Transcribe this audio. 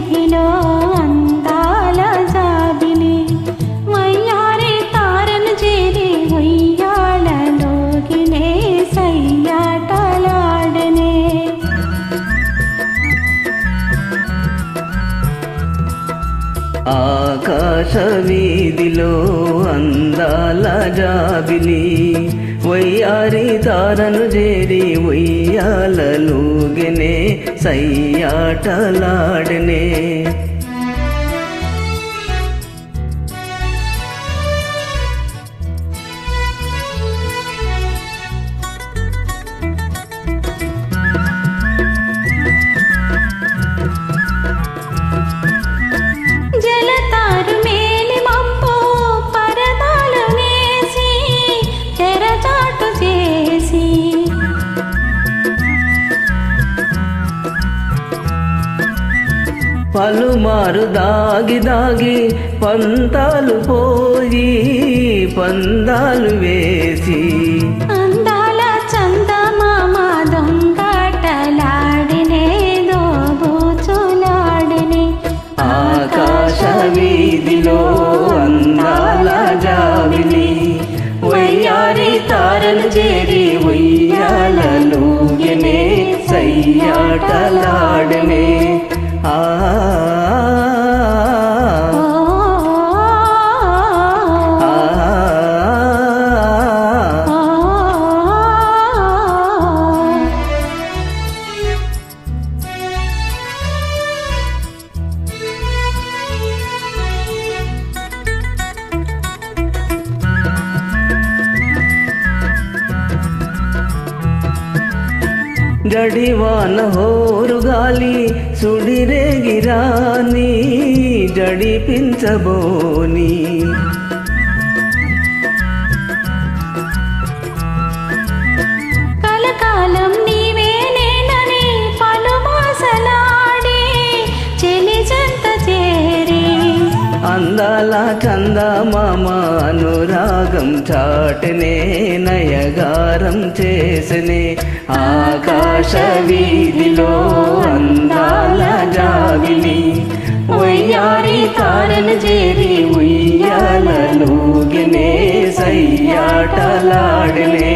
వీధిలో అందాల జాబిని వయ్యారి తారను చేరి వయ్యాలలోకినే సయ్యాటలాడనే. ఆకాశ వీధిలో అందాల జాబిని ఉయ్యాలలుగనే సయ్యాటలాడనే. పలుమారు దాగి దాగి పంతాలు పోయి పందాలు వేసి అందాల ఆకాశ వీధిలో వయ్యారి తారలు చేరి ఉయ్యాలలుగనే సయ్యాటలాడనే జడివాన హోరు గాలి సుడిరేగిరాని జడిపించబోని అందాల చందమామ అనురాగం చాటనే నయగారం చేసనే. ఆకాశ వీధిలో అందాల జాబిలి వయ్యారి తారను చేరి ఉయ్యాలలుగినే సయ్యాటలాడనే.